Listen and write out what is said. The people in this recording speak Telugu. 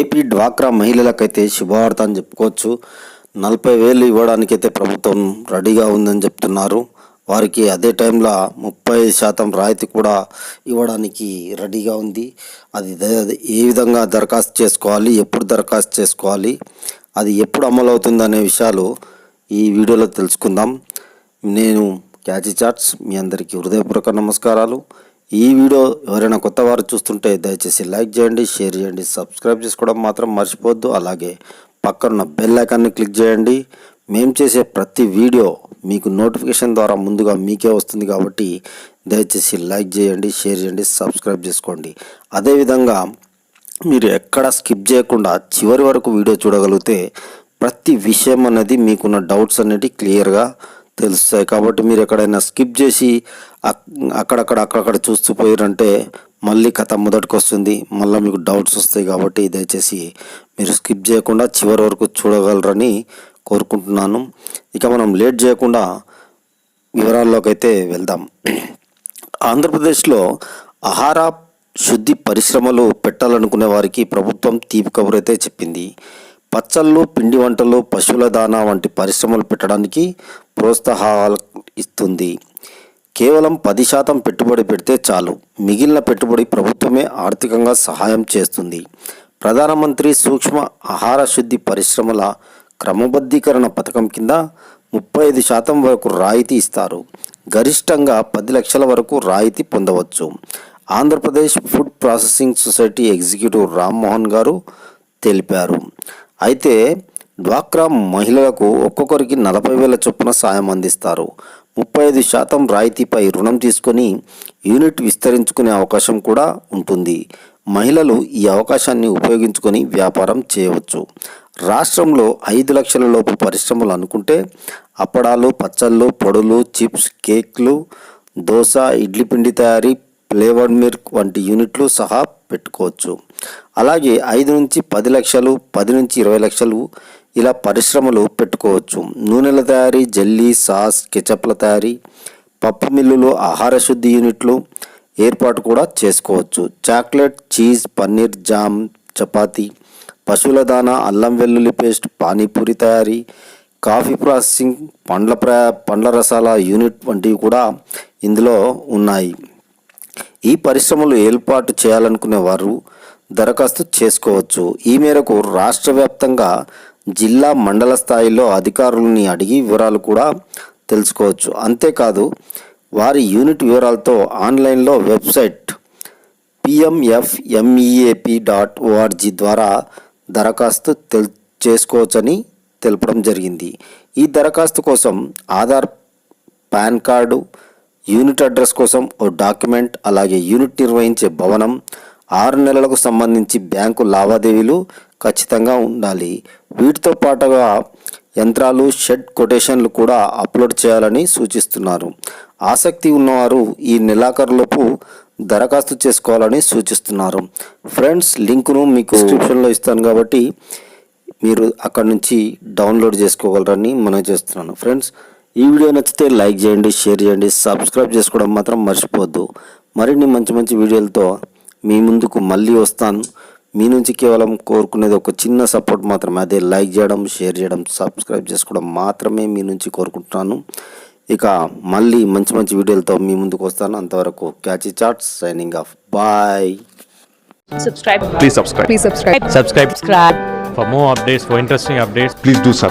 ఏపీ డ్వాక్రా మహిళలకైతే శుభవార్త అని చెప్పుకోవచ్చు. నలభై వేలు ఇవ్వడానికైతే ప్రభుత్వం రెడీగా ఉందని చెప్తున్నారు. వారికి అదే టైంలో ముప్పై శాతం రాయితీ కూడా ఇవ్వడానికి రెడీగా ఉంది. అది ఏ విధంగా దరఖాస్తు చేసుకోవాలి ఎప్పుడు దరఖాస్తు చేసుకోవాలి అది ఎప్పుడు అమలు అవుతుంది అనే విషయాలు ఈ వీడియోలో తెలుసుకుందాం. నేను క్యాచీ చాట్స్ మీ అందరికీ హృదయపూర్వక నమస్కారాలు. ఈ వీడియో ఎవరైనా కొత్త వారు చూస్తుంటే దయచేసి లైక్ చేయండి షేర్ చేయండి సబ్స్క్రైబ్ చేసుకోవడం మాత్రం మర్చిపోవద్దు. అలాగే పక్కనున్న బెల్ ఐకాన్ని క్లిక్ చేయండి. మేము చేసే ప్రతి వీడియో మీకు నోటిఫికేషన్ ద్వారా ముందుగా మీకే వస్తుంది కాబట్టి దయచేసి లైక్ చేయండి షేర్ చేయండి సబ్స్క్రైబ్ చేసుకోండి. అదేవిధంగా మీరు ఎక్కడ స్కిప్ చేయకుండా చివరి వరకు వీడియో చూడగలిగితే ప్రతి విషయం అనేది మీకున్న డౌట్స్ అనేవి క్లియర్గా తెలుస్తాయి. కాబట్టి మీరు ఎక్కడైనా స్కిప్ చేసి అక్కడక్కడ అక్కడక్కడ చూస్తూ పోయారంటే మళ్ళీ కథ మొదటికి వస్తుంది మళ్ళీ మీకు డౌట్స్ వస్తాయి కాబట్టి దయచేసి మీరు స్కిప్ చేయకుండా చివరి వరకు చూడగలరని కోరుకుంటున్నాను. ఇక మనం లేట్ చేయకుండా వివరాల్లోకి అయితే వెళ్దాం. ఆంధ్రప్రదేశ్లో ఆహార శుద్ధి పరిశ్రమలు పెట్టాలనుకునే వారికి ప్రభుత్వం తీపి కబురు అయితే చెప్పింది. పచ్చళ్ళు పిండి వంటలు పశువుల దానా వంటి పరిశ్రమలు పెట్టడానికి ప్రోత్సాహాలు ఇస్తుంది. కేవలం పది శాతం పెట్టుబడి పెడితే చాలు. మిగిలిన పెట్టుబడి ప్రభుత్వమే ఆర్థికంగా సహాయం చేస్తుంది. ప్రధానమంత్రి సూక్ష్మ ఆహార శుద్ధి పరిశ్రమల క్రమబద్ధీకరణ పథకం కింద ముప్పై ఐదు శాతం వరకు రాయితీ ఇస్తారు. గరిష్టంగా పది లక్షల వరకు రాయితీ పొందవచ్చు. Andhra Pradesh food processing society executive Rammohan garu తెలిపారు. అయితే డ్వాక్రా మహిళలకు ఒక్కొక్కరికి నలభై వేల చొప్పున సాయం అందిస్తారు. ముప్పై ఐదు శాతం రాయితీపై రుణం తీసుకొని యూనిట్ విస్తరించుకునే అవకాశం కూడా ఉంటుంది. మహిళలు ఈ అవకాశాన్ని ఉపయోగించుకొని వ్యాపారం చేయవచ్చు. రాష్ట్రంలో ఐదు లక్షల లోపు పరిశ్రమలు అనుకుంటే అప్పడాలు పచ్చళ్ళు పొడులు చిప్స్ కేక్లు దోశ ఇడ్లీ పిండి తయారీ ఫ్లేవర్డ్ మిల్క్ వంటి యూనిట్లు సహా పెట్టుకోవచ్చు. అలాగే ఐదు నుంచి పది లక్షలు పది నుంచి ఇరవై లక్షలు ఇలా పరిశ్రమలు పెట్టుకోవచ్చు. నూనెల తయారీ జల్లీ సాస్ కెచప్ల తయారీ పప్పు మిల్లులు ఆహార శుద్ధి యూనిట్లు ఏర్పాటు కూడా చేసుకోవచ్చు. Chocolate cheese paneer jam chapati పశువుల దానా అల్లం వెల్లుల్లి పేస్ట్ పానీపూరి తయారీ కాఫీ ప్రాసెసింగ్ పండ్ల ప్ర పండ్ల రసాల యూనిట్ వంటివి కూడా ఇందులో ఉన్నాయి. ఈ పరిశ్రమలు ఏర్పాటు చేయాలనుకునే వారు దరఖాస్తు చేసుకోవచ్చు. ఈ మేరకు రాష్ట్ర వ్యాప్తంగా జిల్లా మండల స్థాయిలో అధికారులని అడిగి వివరాలు కూడా తెలుసుకోవచ్చు. అంతేకాదు వారి యూనిట్ వివరాలతో ఆన్లైన్లో వెబ్సైట్ పిఎంఎఫ్ఎంఈఏపి డాట్ ఓఆర్జీ ద్వారా దరఖాస్తు తెల్ చేసుకోవచ్చని తెలపడం జరిగింది. ఈ దరఖాస్తు కోసం Aadhaar PAN card unit address కోసం ఓ డాక్యుమెంట్ అలాగే యూనిట్ నిర్వహించే భవనం ఆరు నెలలకు సంబంధించి బ్యాంకు లావాదేవీలు ఖచ్చితంగా ఉండాలి. వీటితో పాటుగా యంత్రాలు షెడ్ కొటేషన్లు కూడా అప్లోడ్ చేయాలని సూచిస్తున్నారు. ఆసక్తి ఉన్నవారు ఈ నెలాఖరులోపు దరఖాస్తు చేసుకోవాలని సూచిస్తున్నారు. ఫ్రెండ్స్ లింకును మీకు డిస్క్రిప్షన్లో ఇస్తాను కాబట్టి మీరు అక్కడ నుంచి డౌన్లోడ్ చేసుకోగలరని మనం చేస్తున్నాను. ఫ్రెండ్స్ ఈ వీడియో నచ్చితే లైక్ చేయండి షేర్ చేయండి సబ్స్క్రైబ్ చేసుకోవడం మాత్రం మర్చిపోవద్దు. మరిన్ని మంచి మంచి వీడియోలతో మీ ముందుకు మళ్ళీ వస్తాను. మీ నుంచి కేవలం కోరుకునేది ఒక చిన్న సపోర్ట్ మాత్రమే. అదే లైక్ చేయడం షేర్ చేయడం సబ్స్క్రైబ్ చేసుకోవడం మాత్రమే మీ నుంచి కోరుకుంటున్నాను. ఇక మళ్ళీ మంచి మంచి వీడియోలతో మీ ముందుకు వస్తాను. అంతవరకు catch chats signing off. Bye subscribe please subscribe please subscribe subscribe for more updates for interesting updates please do sub